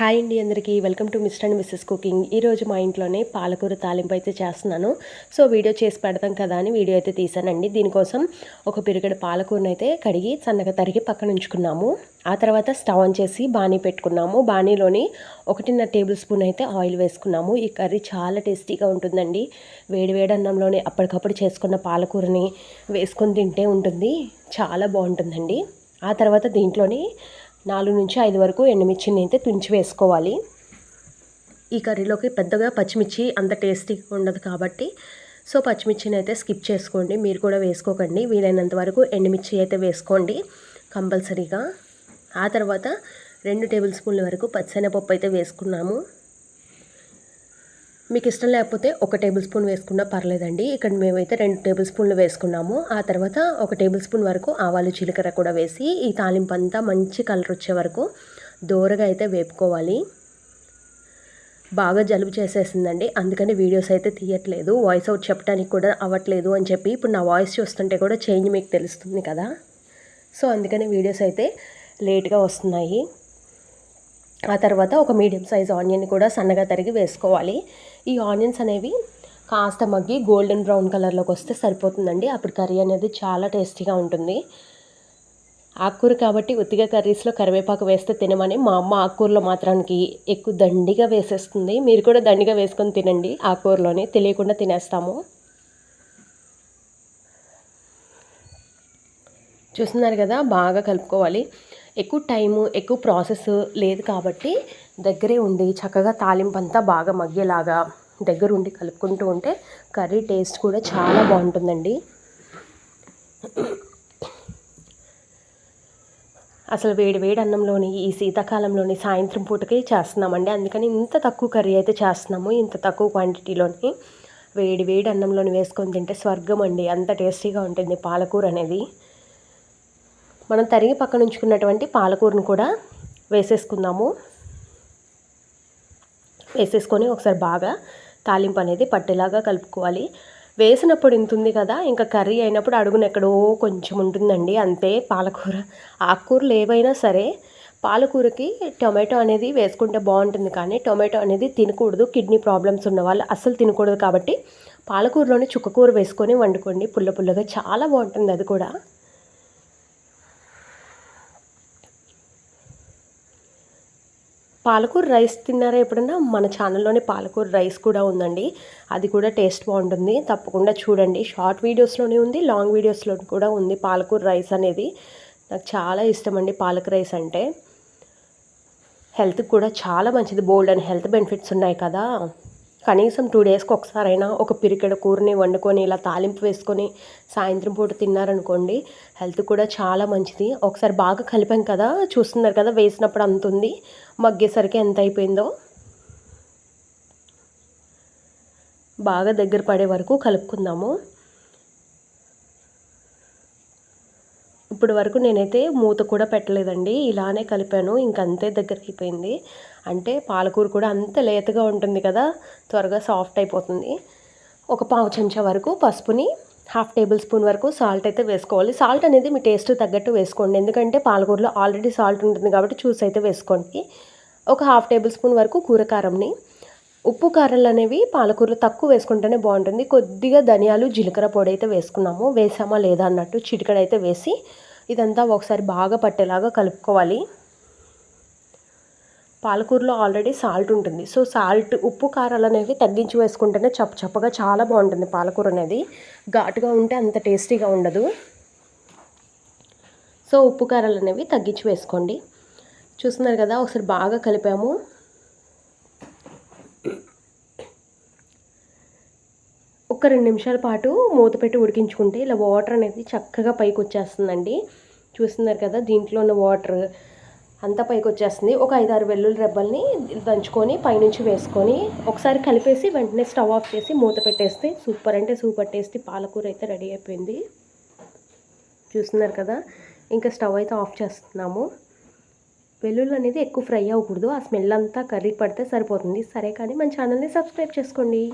Hi అండి అందరికీ. Welcome to mister and missus cooking. ఈరోజు మా ఇంట్లోనే పాలకూర తాలింపు అయితే చేస్తున్నాను. సో వీడియో చేసి పెడతాం కదా అని వీడియో అయితే తీసానండి దీనికోసం ఒక పిరిగడ పాలకూరను అయితే కడిగి సన్నగా తరిగి పక్కన ఉంచుకున్నాము. ఆ తర్వాత స్టవ్ ఆన్ చేసి బాణీ పెట్టుకున్నాము. బాణీలోని ఒకటిన్నర టేబుల్ స్పూన్ అయితే ఆయిల్ వేసుకున్నాము. ఈ కర్రీ చాలా టేస్టీగా ఉంటుందండి. వేడి అన్నంలోనే అప్పటికప్పుడు చేసుకున్న పాలకూరని వేసుకొని తింటే ఉంటుంది. చాలా బాగుంటుందండి. ఆ తర్వాత దీంట్లోని నాలుగు నుంచి ఐదు వరకు ఎండుమిర్చిని అయితే తుంచి వేసుకోవాలి. ఈ కర్రీలోకి పెద్దగా పచ్చిమిర్చి అంత టేస్టీగా ఉండదు కాబట్టి సో పచ్చిమిర్చిని అయితే స్కిప్ చేసుకోండి. మీరు కూడా వేసుకోకండి. వీలైనంత వరకు ఎండుమిర్చి అయితే వేసుకోండి కంపల్సరీగా. ఆ తర్వాత రెండు టేబుల్ స్పూన్ల వరకు పచ్చనపప్పు అయితే వేసుకున్నాము. మీకు ఇష్టం లేకపోతే ఒక టేబుల్ స్పూన్ వేసుకున్నా పర్లేదండి. ఇక్కడ మేమైతే రెండు టేబుల్ స్పూన్లు వేసుకున్నాము. ఆ తర్వాత ఒక టేబుల్ స్పూన్ వరకు ఆవాలు జీలకర్ర కూడా వేసి ఈ తాలింపు అంతా మంచి కలర్ వచ్చే వరకు దోరగా అయితే వేపుకోవాలి. బాగా జలుబు చేసేసిందండి. అందుకని వీడియోస్ అయితే తీయట్లేదు. వాయిస్ అవుట్ చెప్పడానికి కూడా అవ్వట్లేదు అని చెప్పి ఇప్పుడు నా వాయిస్ చూస్తుంటే కూడా చేంజ్ మీకు తెలుస్తుంది కదా. సో అందుకని వీడియోస్ అయితే లేట్గా వస్తున్నాయి. ఆ తర్వాత ఒక మీడియం సైజ్ ఆనియన్ కూడా సన్నగా తరిగి వేసుకోవాలి. ఈ ఆనియన్స్ అనేవి కాస్త మగ్గి గోల్డెన్ బ్రౌన్ కలర్లోకి వస్తే సరిపోతుందండి. అప్పుడు కర్రీ అనేది చాలా టేస్టీగా ఉంటుంది. ఆకుకూర కాబట్టి ఉత్తిగా కర్రీస్లో కరివేపాకు వేస్తే తినమని మా అమ్మ ఆకుకూరలో మాత్రానికి ఎక్కువ దండిగా వేసేస్తుంది. మీరు కూడా దండిగా వేసుకొని తినండి. ఆకుకూరలోనే తెలియకుండా తినేస్తాము. చూస్తున్నారు కదా బాగా కలుపుకోవాలి. ఎక్కువ టైము ఎక్కువ ప్రాసెస్ లేదు కాబట్టి దగ్గరే ఉండి చక్కగా తాలింపు అంతా బాగా మగ్గేలాగా దగ్గర ఉండి కలుపుకుంటూ ఉంటే కర్రీ టేస్ట్ కూడా చాలా బాగుంటుందండి. అసలు వేడి వేడి అన్నంలోని ఈ శీతాకాలంలోని సాయంత్రం పూటకి చేస్తున్నామండి. అందుకని ఇంత తక్కువ కర్రీ అయితే చేస్తున్నాము. ఇంత తక్కువ క్వాంటిటీలోని వేడి వేడి అన్నంలోని వేసుకొని తింటే స్వర్గం అండి అంత టేస్టీగా ఉంటుంది పాలకూర అనేది. మనం తరిగి పక్కన ఉంచుకున్నటువంటి పాలకూరను కూడా వేసేసుకుందాము. వేసేసుకొని ఒకసారి బాగా తాలింపు అనేది పట్టేలాగా కలుపుకోవాలి. వేసినప్పుడు ఇంత ఉంది కదా ఇంకా కర్రీ అయినప్పుడు అడుగున ఎక్కడో కొంచెం ఉంటుందండి అంతే. పాలకూర ఆకుకూరలు ఏవైనా సరే పాలకూరకి టొమాటో అనేది వేసుకుంటే బాగుంటుంది కానీ టొమాటో అనేది తినకూడదు. కిడ్నీ ప్రాబ్లమ్స్ ఉన్న వాళ్ళు అస్సలు తినకూడదు కాబట్టి పాలకూరలోనే చుక్కకూర వేసుకొని వండుకోండి. పుల్ల పుల్లగా చాలా బాగుంటుంది అది కూడా. పాలకూర రైస్ తిన్నారా ఎప్పుడన్నా? మన ఛానల్లోనే పాలకూర రైస్ కూడా ఉందండి. అది కూడా టేస్ట్ బాగుంటుంది. తప్పకుండా చూడండి. షార్ట్ వీడియోస్లోనే ఉంది లాంగ్ వీడియోస్లో కూడా ఉంది పాలకూర రైస్ అనేది. నాకు చాలా ఇష్టం అండి పాలక రైస్ అంటే. హెల్త్కి కూడా చాలా మంచిది. బోల్డ్ అండ్ హెల్త్ బెనిఫిట్స్ ఉన్నాయి కదా. కనీసం టూ డేస్కి ఒకసారైనా ఒక పిరికెడ కూరని వండుకొని ఇలా తాలింపు వేసుకొని సాయంత్రం పూట తిన్నారనుకోండి హెల్త్ కూడా చాలా మంచిది. ఒకసారి బాగా కలిపాం కదా చూస్తున్నారు కదా వేసినప్పుడు అంత ఉంది. మగ్గేసరికి ఎంత అయిపోయిందో? బాగా దగ్గర పడే వరకు కలుపుకుందాము. ఇప్పుడు వరకు నేనైతే మూత కూడా పెట్టలేదండి. ఇలానే కలిపాను. ఇంకంతే దగ్గర అయిపోయింది అంటే పాలకూర కూడా అంత లేతగా ఉంటుంది కదా త్వరగా సాఫ్ట్ అయిపోతుంది. ఒక పావు చెంచా వరకు పసుపుని హాఫ్ టేబుల్ స్పూన్ వరకు సాల్ట్ అయితే వేసుకోవాలి. సాల్ట్ అనేది మీ టేస్ట్ తగ్గట్టు వేసుకోండి. ఎందుకంటే పాలకూరలో ఆల్రెడీ సాల్ట్ ఉంటుంది కాబట్టి చూస్ అయితే వేసుకోండి. ఒక హాఫ్ టేబుల్ స్పూన్ వరకు కూరకారంని ఉప్పు కారాలు అనేవి పాలకూరలో తక్కువ వేసుకుంటేనే బాగుంటుంది. కొద్దిగా ధనియాలు జీలకర్ర పొడి అయితే వేసుకున్నాము. వేసామా లేదా అన్నట్టు చిటికడైతే వేసి ఇదంతా ఒకసారి బాగా పట్టేలాగా కలుపుకోవాలి. పాలకూరలో ఆల్రెడీ సాల్ట్ ఉంటుంది. సో సాల్ట్ ఉప్పు కారాలు అనేవి తగ్గించి వేసుకుంటేనే చప్ప చప్పగా చాలా బాగుంటుంది పాలకూర అనేది. ఘాటుగా ఉంటే అంత టేస్టీగా ఉండదు. సో ఉప్పు కారాలు అనేవి తగ్గించి వేసుకోండి. చూస్తున్నారు కదా ఒకసారి బాగా కలిపాము. ఒక రెండు నిమిషాల పాటు మూత పెట్టి ఉడికించుకుంటే ఇలా వాటర్ అనేది చక్కగా పైకి వచ్చేస్తుందండి చూస్తున్నారు కదా దీంట్లో ఉన్న వాటర్ అంతా పైకి వచ్చేస్తుంది ఒక ఐదు ఆరు వెల్లుల్లి రెబ్బల్ని దంచుకొని పైనుంచి వేసుకొని ఒకసారి కలిపేసి వెంటనే స్టవ్ ఆఫ్ చేసి మూత పెట్టేస్తే సూపర్. అంటే సూపర్ టేస్టీ పాలకూర అయితే రెడీ అయిపోయింది. చూస్తున్నారు కదా ఇంకా స్టవ్ అయితే ఆఫ్ చేస్తున్నాము. వెల్లుల్లి అనేది ఎక్కువ ఫ్రై అవ్వకూడదు. ఆ స్మెల్ అంతా కర్రీ పడితే సరిపోతుంది. సరే కానీ మన ఛానల్ని సబ్స్క్రైబ్ చేసుకోండి.